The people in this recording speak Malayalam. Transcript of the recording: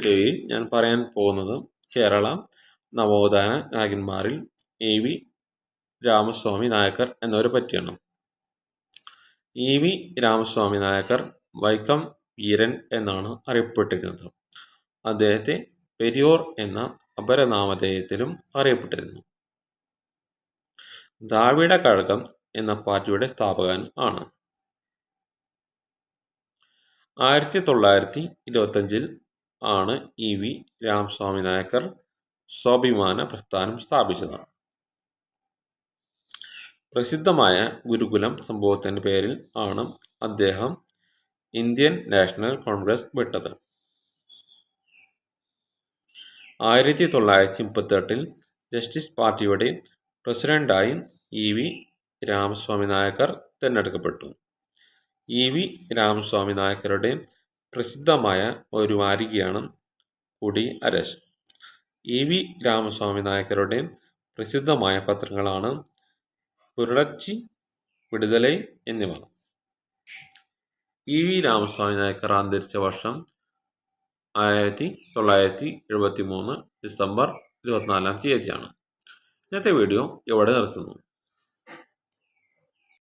വീഡിയോയിൽ ഞാൻ പറയാൻ പോകുന്നത് കേരള നവോത്ഥാന നായകന്മാരിൽ എ വി രാമസ്വാമി നായക്കർ എന്നവരെ പറ്റിയാണ്. ഇ വി രാമസ്വാമി നായക്കർ വൈക്കം വീരൻ എന്നാണ് അറിയപ്പെട്ടിരുന്നത്. അദ്ദേഹത്തെ പെരിയോർ എന്ന അപരനാമധേയത്തിലും അറിയപ്പെട്ടിരുന്നു. ദ്രാവിഡ കഴകം എന്ന പാർട്ടിയുടെ സ്ഥാപകൻ ആണ്. ആയിരത്തി തൊള്ളായിരത്തി ഇരുപത്തഞ്ചിൽ ആണ് ഇ വി രാമസ്വാമി നായക്കർ സ്വാഭിമാന പ്രസ്ഥാനം സ്ഥാപിച്ചത്. പ്രസിദ്ധമായ ഗുരുകുലം സംഭവത്തിന്റെ പേരിൽ ആണ് അദ്ദേഹം ഇന്ത്യൻ നാഷണൽ കോൺഗ്രസ് വിട്ടത്. ആയിരത്തി തൊള്ളായിരത്തി മുപ്പത്തെട്ടിൽ ജസ്റ്റിസ് പാർട്ടിയുടെ പ്രസിഡന്റായി ഇ വി രാമസ്വാമി നായക്കർ തിരഞ്ഞെടുക്കപ്പെട്ടു. ഇ വി രാമസ്വാമി നായക്കരുടെ പ്രസിദ്ധമായ ഒരു വാരികയാണ് കുടി അരശ്. ഇ വി രാമസ്വാമി നായക്കരുടെ പ്രസിദ്ധമായ പത്രങ്ങളാണ് പുരളച്ചി വിടുതലൈ എന്നിവ. ഇ വി രാമസ്വാമി നായക്കർ അന്തരിച്ച വർഷം ആയിരത്തി തൊള്ളായിരത്തി എഴുപത്തി മൂന്ന് ഡിസംബർ ഇരുപത്തിനാലാം തീയതിയാണ്. ഇന്നത്തെ വീഡിയോ ഇവിടെ നിർത്തുന്നു.